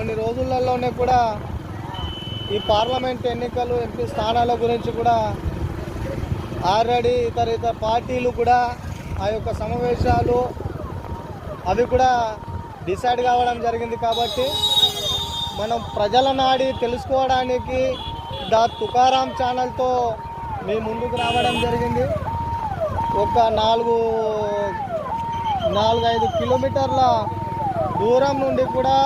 కొన్ని రోజులలోనే కూడా ఈ పార్లమెంట్ ఎన్నికలు ఎంపీ స్థానాల గురించి కూడా ఆల్రెడీ ఇతర ఇతర పార్టీలు కూడా ఆ యొక్క సమావేశాలు అవి కూడా డిసైడ్ కావడం జరిగింది కాబట్టి మనం ప్రజల నాడి తెలుసుకోవడానికి దా తుకారాం ఛానల్తో మీ ముందుకు రావడం జరిగింది. ఒక నాలుగు నాలుగైదు కిలోమీటర్ల దూరం నుండి కూడా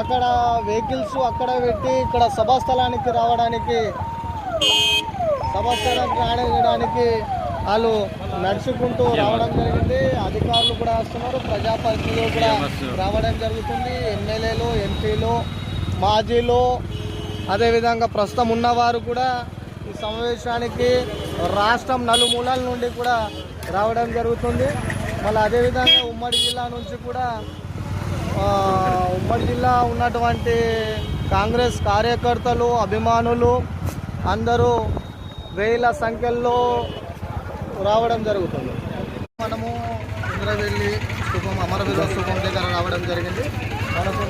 అక్కడ వెహికల్స్ అక్కడ పెట్టి ఇక్కడ సభాస్థలానికి రావడానికి సభాస్థలానికి రావడానికి వాళ్ళు నడుచుకుంటూ రావడం జరిగింది. అధికారులు కూడా వస్తున్నారు. ప్రజాప్రతినిధులు కూడా రావడం జరుగుతుంది. ఎమ్మెల్యేలు ఎంపీలు మాజీలు అదేవిధంగా ప్రస్తుతం ఉన్నవారు కూడా ఈ సమావేశానికి రాష్ట్రం నలుమూలల నుండి కూడా రావడం జరుగుతుంది. మళ్ళీ అదేవిధంగా ఉమ్మడి జిల్లా నుంచి కూడా ఉమ్మడి జిల్లా ఉన్నటువంటి కాంగ్రెస్ కార్యకర్తలు అభిమానులు అందరూ వేల సంఖ్యల్లో రావడం జరుగుతుంది. మనము ఇంద్రవెల్లి స్థూపం అమరవీర స్థూపం దగ్గర రావడం జరిగింది. మనతో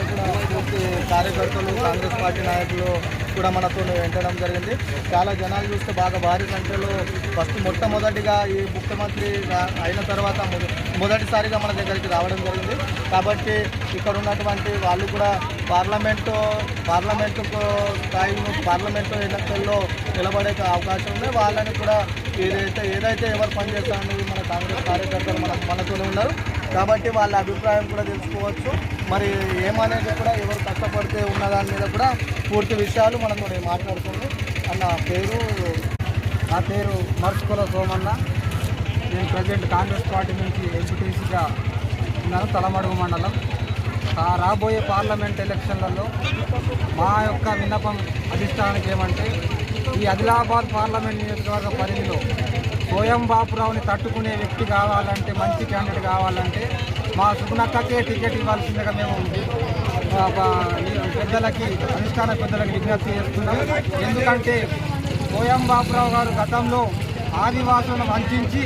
పూర్తి కార్యకర్తలు కాంగ్రెస్ పార్టీ నాయకులు కూడా మనతో వెంటడం జరిగింది. చాలా జనాలు చూస్తే బాగా భారీ సంఖ్యలో ఫస్ట్ మొట్టమొదటిగా ఈ ముఖ్యమంత్రి అయిన తర్వాత మొదటిసారిగా మన దగ్గరికి రావడం జరిగింది. కాబట్టి ఇక్కడ ఉన్నటువంటి వాళ్ళు కూడా పార్లమెంటు పార్లమెంటు స్థాయి పార్లమెంటు ఎన్నికల్లో నిలబడే అవకాశం ఉంది. వాళ్ళని కూడా ఏదైతే ఏదైతే ఎవరు పనిచేస్తారో మన కాంగ్రెస్ కార్యకర్తలు మన మనతోనే ఉన్నారు. కాబట్టి వాళ్ళ అభిప్రాయం కూడా తెలుసుకోవచ్చు. మరి ఏమనేది కూడా ఎవరు కష్టపడితే ఉన్న దాని మీద కూడా పూర్తి విషయాలు మనతో మాట్లాడుతుంది అన్న పేరు నా పేరు మర్చుకుల సోమన్న. నేను ప్రజెంట్ కాంగ్రెస్ పార్టీ నుంచి ఎంపీటీసీగా ఉన్నాను తలమడుగు మండలం. ఆ రాబోయే పార్లమెంట్ ఎలక్షన్లలో మా యొక్క విన్నపం అధిష్టానానికి ఏమంటే ఈ ఆదిలాబాద్ పార్లమెంట్ నియోజకవర్గ పరిధిలో సోయం బాపురావుని తట్టుకునే వ్యక్తి కావాలంటే మంచి క్యాండిడేట్ కావాలంటే మా సుగుణక్కకే టికెట్ ఇవ్వాల్సిందిగా మేము ఉంది పెద్దలకి అనుష్ఠాన పెద్దలకి విజ్ఞప్తి చేస్తున్నాం. ఎందుకంటే సోయం బాపురావు గారు గతంలో ఆదివాసులను వంచి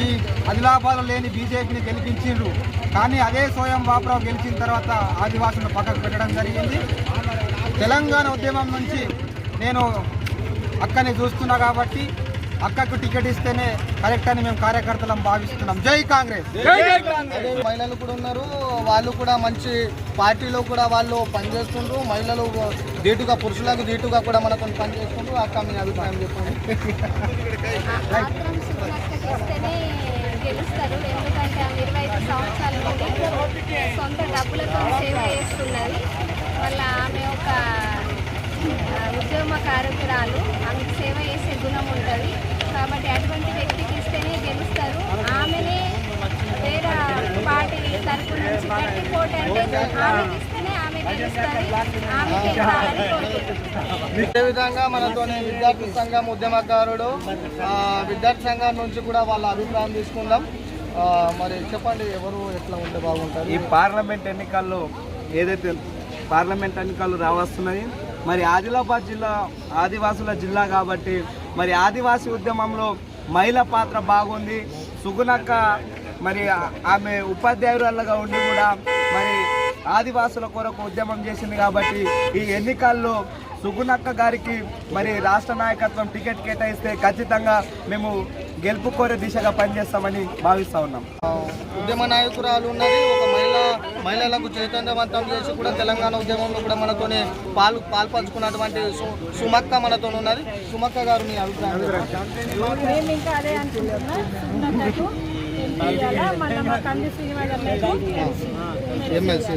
ఈ ఆదిలాబాద్లో లేని బీజేపీని గెలిపించిండ్రు. కానీ అదే సోయం బాపురావు గెలిచిన తర్వాత ఆదివాసులను పక్కకు పెట్టడం జరిగింది. తెలంగాణ ఉద్యమం నుంచి నేను అక్కని చూస్తున్నా కాబట్టి అక్కకు టికెట్ ఇస్తేనే కరెక్ట్ అని మేము కార్యకర్తలం భావిస్తున్నాం. జై కాంగ్రెస్. మహిళలు కూడా ఉన్నారు. వాళ్ళు కూడా మంచి పార్టీలో కూడా వాళ్ళు పనిచేస్తుండ్రు. మహిళలు ధీటుగా పురుషులకు ధీటుగా కూడా మనతో పనిచేస్తుండ్రు. అక్క మీ అభిప్రాయం చెప్పండి. మాత్రం సుమనక్కకిస్తేనే గెలుస్తారు. ఎందుకంటే ఆమె ఇరవై ఐదు సంవత్సరాల నుండి సొంత డబ్బులతో సేవ చేస్తున్నది వల్ల ఆమె ఒక ఆ, ఉద్యమకారకురాలు ఆమెకు సేవ చేసే గుణం ఉంటుంది. కాబట్టి అటువంటి వ్యక్తికి ఇస్తేనే గెలుస్తారు. ఆమెనే వేరే పార్టీ తరపు నుంచి గట్టి పోటీ అంటే ఆమెకి ఇస్తేనే ఆమె గెలుస్తుంది. ఆమె గెలవాలని కోరుకుంటున్నాను అదేవిధంగా మనతోనే విద్యార్థి సంఘం ఉద్యమకారుడు ఆ, విద్యార్థి సంఘం నుంచి కూడా వాళ్ళ అభిప్రాయం తీసుకుందాం. మరి చెప్పండి ఎవరు ఎట్లా ఉంటే బాగుంటుంది? ఈ పార్లమెంట్ ఎన్నికల్లో ఏదైతే పార్లమెంట్ ఎన్నికలు రావస్తున్నాయి మరి ఆదిలాబాద్ జిల్లా ఆదివాసుల జిల్లా కాబట్టి మరి ఆదివాసీ ఉద్యమంలో మహిళ పాత్ర బాగుంది. సుగుణక్క మరి ఆమె ఉపాధ్యాయురాలుగా ఉండి కూడా మరి ఆదివాసుల కొరకు ఉద్యమం చేసింది కాబట్టి ఈ ఎన్నికల్లో సుగుణక్క గారికి మరి రాష్ట్ర నాయకత్వం టికెట్ కేటాయిస్తే ఖచ్చితంగా మేము గెలుపు కోరే దిశగా పనిచేస్తామని భావిస్తా ఉన్నాం. ఉద్యమ నాయకురాలు ఉన్నది ఒక మహిళ మహిళలకు చైతన్యవంతం చేసి కూడా తెలంగాణ ఉద్యమంలో కూడా మనతోనే పాలు పాల్పంచుకున్నటువంటి సు- సుమక్క మనతో ఉన్నది. సుమక్క గారు మీ అభిప్రాయం ఎమ్మెల్సీ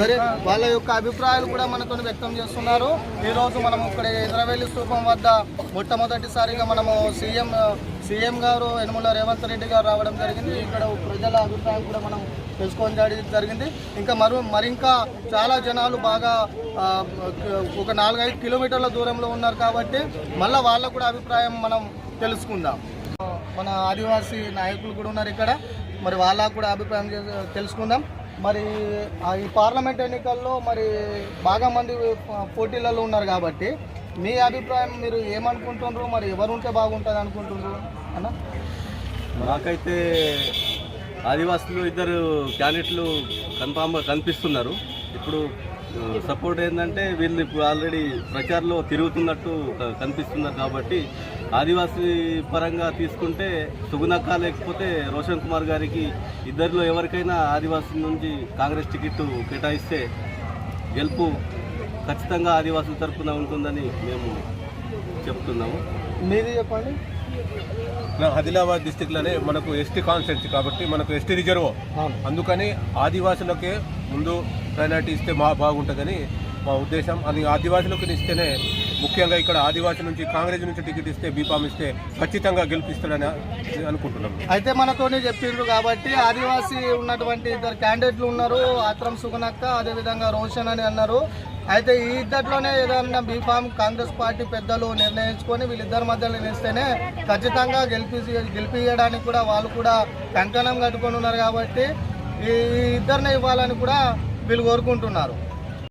సరే వాళ్ళ యొక్క అభిప్రాయాలు కూడా మనతో వ్యక్తం చేస్తున్నారు. ఈరోజు మనం ఇక్కడ ఎదురవేలి స్థూపం వద్ద మొట్టమొదటిసారిగా మనము సీఎం సీఎం గారు యనమల రేవంత్ రెడ్డి గారు రావడం జరిగింది. ఇక్కడ ప్రజల అభిప్రాయం కూడా మనం తెలుసుకోవడం జరిగింది. ఇంకా మరో మరింకా చాలా జనాలు బాగా ఒక నాలుగైదు కిలోమీటర్ల దూరంలో ఉన్నారు కాబట్టి మళ్ళీ వాళ్ళ కూడా అభిప్రాయం మనం తెలుసుకుందాం. మన ఆదివాసీ నాయకులు కూడా ఉన్నారు ఇక్కడ. మరి వాళ్ళ కూడా అభిప్రాయం చే- తెలుసుకుందాం. మరి ఆ ఈ పార్లమెంట్ ఎన్నికల్లో మరి బాగా మంది పోటీలలో ఉన్నారు కాబట్టి మీ అభిప్రాయం మీరు ఏమనుకుంటున్నారు మరి ఎవరు ఉంటే బాగుంటుంది అనుకుంటున్నారు అన్న? నాకైతే ఆదివాసులు ఇద్దరు క్యాండిడేట్లు కన్ఫామ్గా కనిపిస్తున్నారు. ఇప్పుడు సపోర్ట్ ఏంటంటే వీళ్ళు ఇప్పుడు ఆల్రెడీ ప్రచారంలో తిరుగుతున్నట్టు కనిపిస్తున్నారు కాబట్టి ఆదివాసీ పరంగా తీసుకుంటే సుగుణక్క లేకపోతే రోషన్ కుమార్ గారికి ఇద్దరిలో ఎవరికైనా ఆదివాసీ నుంచి కాంగ్రెస్ టికెట్ కేటాయిస్తే గెలుపు ఖచ్చితంగా ఆదివాసుల తరఫున ఉంటుందని మేము చెప్తున్నాము. మీది చెప్పండి. నా ఆదిలాబాద్ డిస్టిక్లోనే మనకు ఎస్టీ కాన్స్టిట్యూన్సీ కాబట్టి మనకు ఎస్టీ రిజర్వ్. అవును. అందుకని ఆదివాసులకే ముందు ప్రయారిటీ ఇస్తే మా బాగుంటుందని మా ఉద్దేశం. అది ఆదివాసులకు ఇస్తేనే ముఖ్యంగా ఇక్కడ ఆదివాసీ నుంచి కాంగ్రెస్ నుంచి టికెట్ ఇస్తే బీఫామ్ ఇస్తే ఖచ్చితంగా గెలిపిస్తాడని అనుకుంటున్నాం. అయితే మనతోనే చెప్పిండ్రు కాబట్టి ఆదివాసీ ఉన్నటువంటి ఇద్దరు క్యాండిడేట్లు ఉన్నారు. ఆత్రం సుగనక్క అదేవిధంగా రోషన్ అని అన్నారు. అయితే ఈ ఇద్దరిలోనే ఏదన్నా బీఫామ్ కాంగ్రెస్ పార్టీ పెద్దలు నిర్ణయించుకొని వీళ్ళిద్దరి మధ్యలో నిలిస్తేనే ఖచ్చితంగా గెలిపి గెలిపియడానికి కూడా వాళ్ళు కూడా కంకణం కట్టుకొని ఉన్నారు కాబట్టి ఇద్దరిని ఇవ్వాలని కూడా వీళ్ళు కోరుకుంటున్నారు.